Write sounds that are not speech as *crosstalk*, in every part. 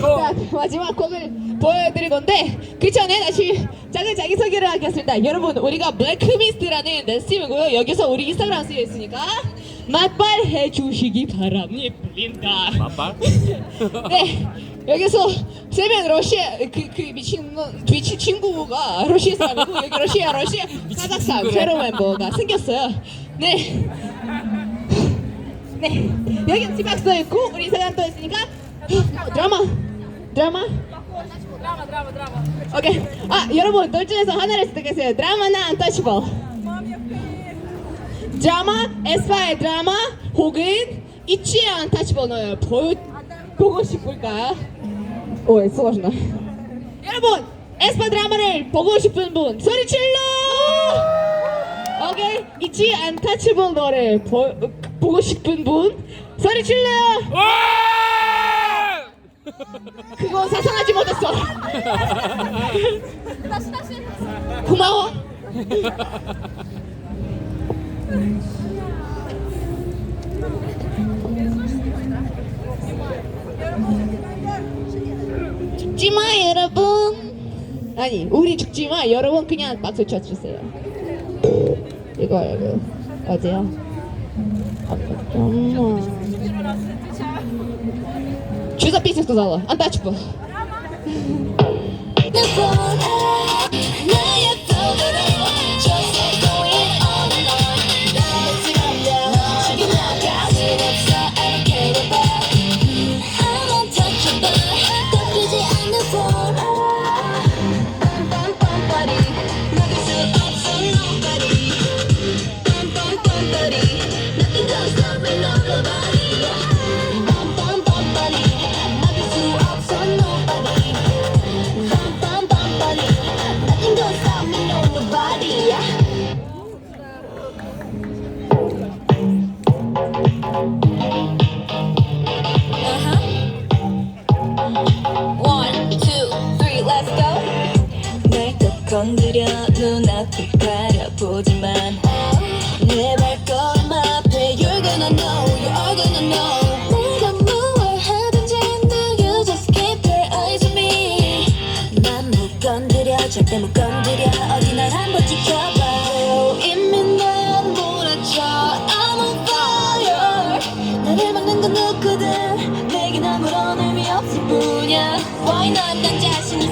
자, 마지막 곡을 보여드릴 건데 그 전에 다시 작은 자기소개를 하겠습니다. 여러분 우리가 블랙미스트라는 댄스팀이고요. 여기서 우리 인스타그램 쓰여 있으니까 맛발 해 주시기 바랍니다. 맛발? *laughs* 네 여기서 세명 러시아 그, 그 미친 놈 미친 친구가 러시아 사람이고 여기 러시아 러시아 *laughs* 카자흐스탄 새로운 멤버가 생겼어요. 네. 네 여기 써 있고 우리 인스타그램 또 있으니까 드라마 드라마? 드라마 드라마 드라마. 오케이. 아 여러분 둘 중에서 하나를 선택하세요. 드라마나 안타시고 드라마 에스파의 드라마 혹은 이치의 안타시고는 보고 싶을까? 오 예, 수고하셨나 여러분 에스파 드라마를 보고 싶은 분 소리 질러! 오케이. 이치 안타치볼 너를 보, 보고 싶은 분 소리 질러요! 그거 사상하지 못했어 다시 다시 고마워. 죽지마 여러분. 아니 우리 죽지마 여러분 그냥 박수 쳐주세요. 이거 이거 어디야? 엄마. Что за песня сказала? Антачпа. 건드려 눈앞을 바라보지만 내 발걸음 앞에 You're gonna know, you're gonna know. 내가 뭘 하든지 now you just keep your eyes on me. 난 못 건드려 절대 못 건드려. 어디 날 한번 지켜봐 이미 난 몰아쳐. I'm on fire. 나를 막는 건 누구든. 내겐 아무런 의미 없을 뿐이야. Why not? 난 자신 있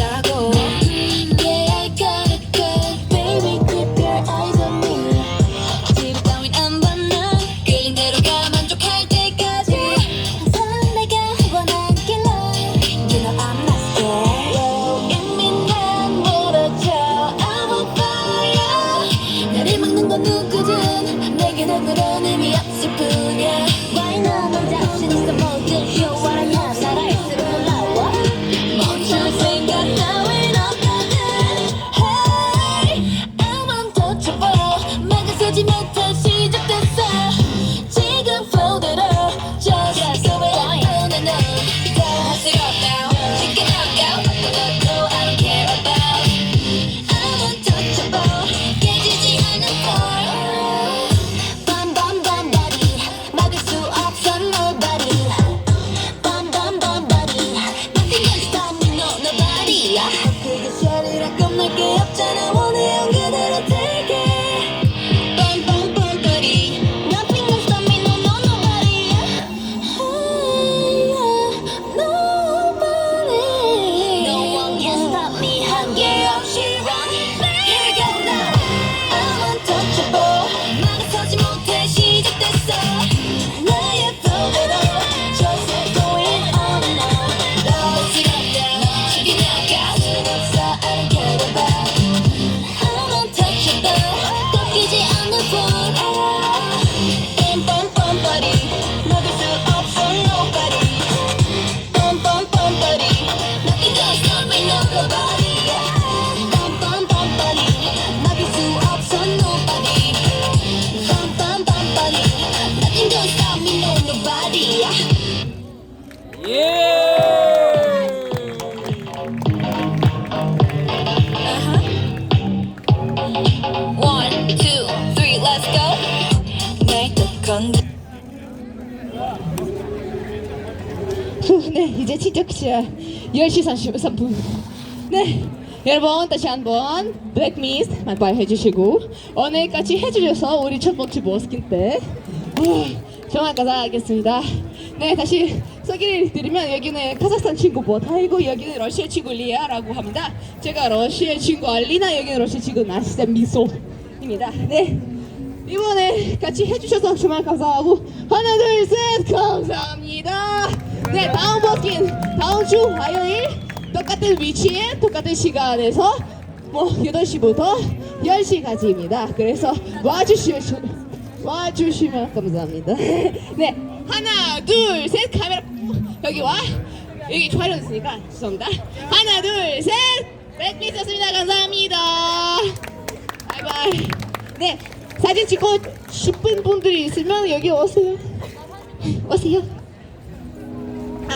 건 누구든 내겐 아무런 의미 없을 뿐이야. Why not? 넌 자신 있어 모든 네, 이제 진짜 끝이야. 10시 33분. 네, 여러분 다시 한번 블랙미스트 만발 해주시고 오늘까지 해주셔서 우리 첫 번째 머스킨 때 후, 정말 감사하겠습니다. 네, 다시 소개를 드리면 여기는 카자흐스탄 친구 보타이고 여기는 러시아 친구 리아라고 합니다. 제가 러시아 친구 알리나 여기는 러시아 친구 나시자 미소입니다. 네. 이번에 같이 해주셔서 정말 감사하고 하나 둘 셋 감사합니다. 네 다음 버스킹 다음 주 화요일 똑같은 위치에 똑같은 시간에서 뭐 8시부터 10시까지입니다. 그래서 와주시면 와주시면 감사합니다. *laughs* 네 하나 둘 셋 카메라 여기 와 여기 촬영했으니까 죄송합니다. 하나 둘 셋 백미스였습니다. 감사합니다. 바이바이. 네, 사진 찍고 싶은 분들이 있으면 여기 오세요. 오세요.